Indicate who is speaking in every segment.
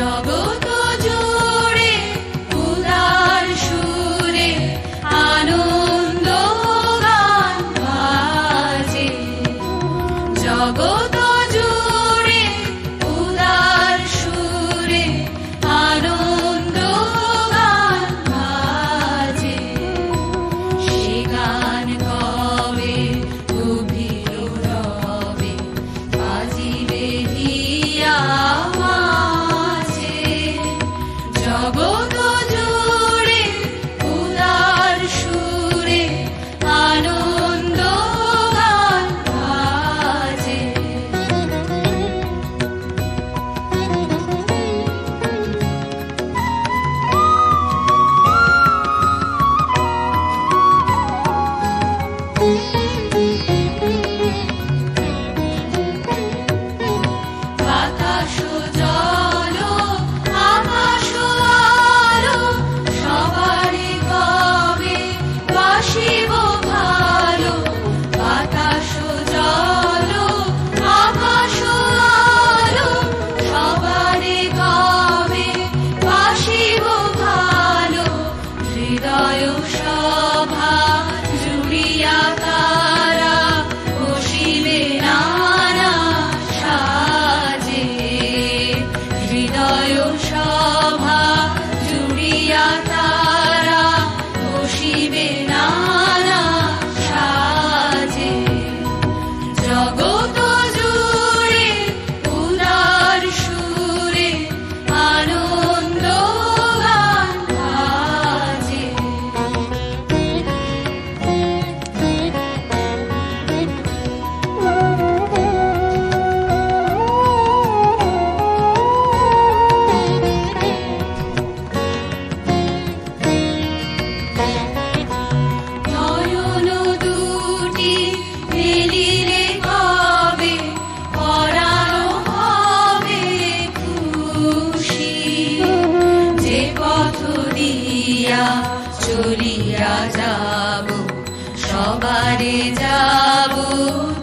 Speaker 1: জগত চলিয়া চলিয়া যাব, সবারে যাব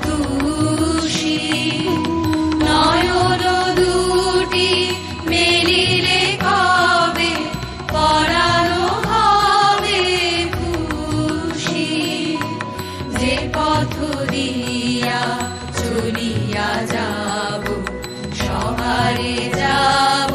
Speaker 1: তুষি নয়ন দুটি মেলিলে কবে পরানো হবে খুশি। যে পথ দিয়া চলিয়া যাব, সবারে যাব